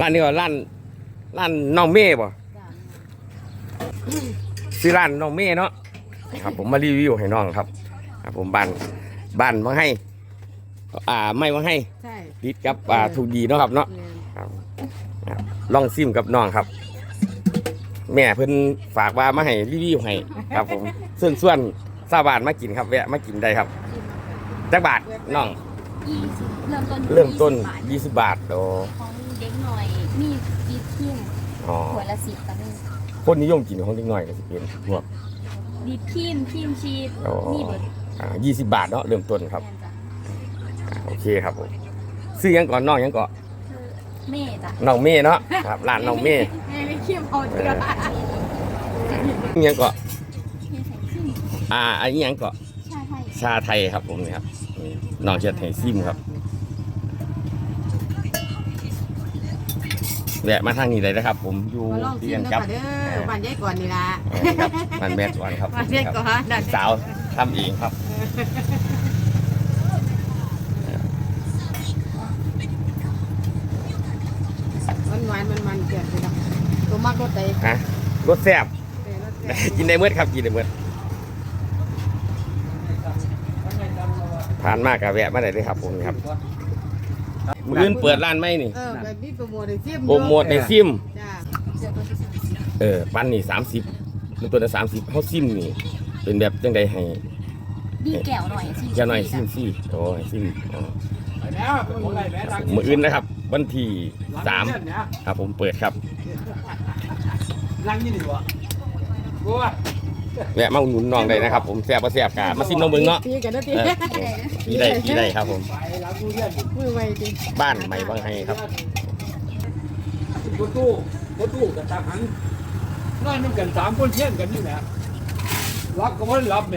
ร้านนี้ว่าร้านร้านน้องเม่บ่ชื่อร้านน้องเม่เนาะครับ ผมมารีวิวให้น้องครับครับผมบ้านบ้านมาให้ อ่าไม่มาให้ใช่ติดกับอ่าถูกดีเนาะครับเนาะแม่นครับครับลองซิมกับน้องครับ แม่เพิ่นฝากว่ามาให้รีวิวให้ครับ ผมส่วนส่วนซาบานมากินครับแวะมากินได้ครับจักบาทน้อง ยี่สิบเริ่มต้นเริ่มต้นยี่สิบบาท20 บาทโอ้ของเด็กหน่อยมีดีทิมอ๋อขวดละสิบตอนนี้คนนิยมกินของเด็กน้อยก็สิเป็นพวกดีทิมทิมชีสอ๋อ มีเบิร์ดอ่า20 บาทเนาะเริ่มต้นครับแม่นจ้ะอ่าโอเคครับผมซื้อหยังก่อนน้องหยังก่อนคือเม่จ้ะน้องเม่เนาะครับร้านน้องเม่แม่ได้เข้มเอาเดือดหยังก่อนเม่ใส่ขึ้นอ่าอันนี้หยังก่อนชาไทยชาไทยครับผมนี่ครับ นี่น้องเชียไทยซิมครับ แวะมาทางนี้เลยนะครับ ผมอยู่มาลองเรีชิยมนนะครัคะบเด้อบ้านยายก่อนนี่ล่ะเออครับมันแม่ก่อนครับบ้านยายก่อนนั่นสาวทำเองครับ มันหวานมันมันเกิดไปแล้วตัวมักรสใดฮะรสแซ่บแต่รสแซ่บกินได้เมื่อครับกินได้เมื่อ ผ่านมากกับแวะมาได้เลยครับผมนี่ครับมืออื่นเปิดร้านไหมนี่เออแบบนี้โปรโมทให้ชิมโปรโมทในซิมจ้าเสือตัวที่สิบเออปันนี่สามสิบมันตัวละสามสิบเขาซิมนี่ เป็นแบบจังใดให้ดีแก้วหน่อยสิจะหน่อยซิมซี่โอ้ยซิมอ๋อไปแล้วผมไปแล้วมืออื่นนะครับ วันที่สามครับผมเปิดครับลังยี่นี่วะกูว่า แวะมาอุดหนุนน้องได้นะครับผมแซ่บบ่แซ่บกะมาซิมน้องเบิ่งเนาะตีกันนะตีเออพี่ได้พี่ได้ครับผมไปลังกูเรียนมือไวตีบ้านใหม่บางไฮครับกูตู้กูตู้กับตาหันนอนน้ำกันสามคนเที่ยงกันนี่แหละรับก็ไม่รับแหม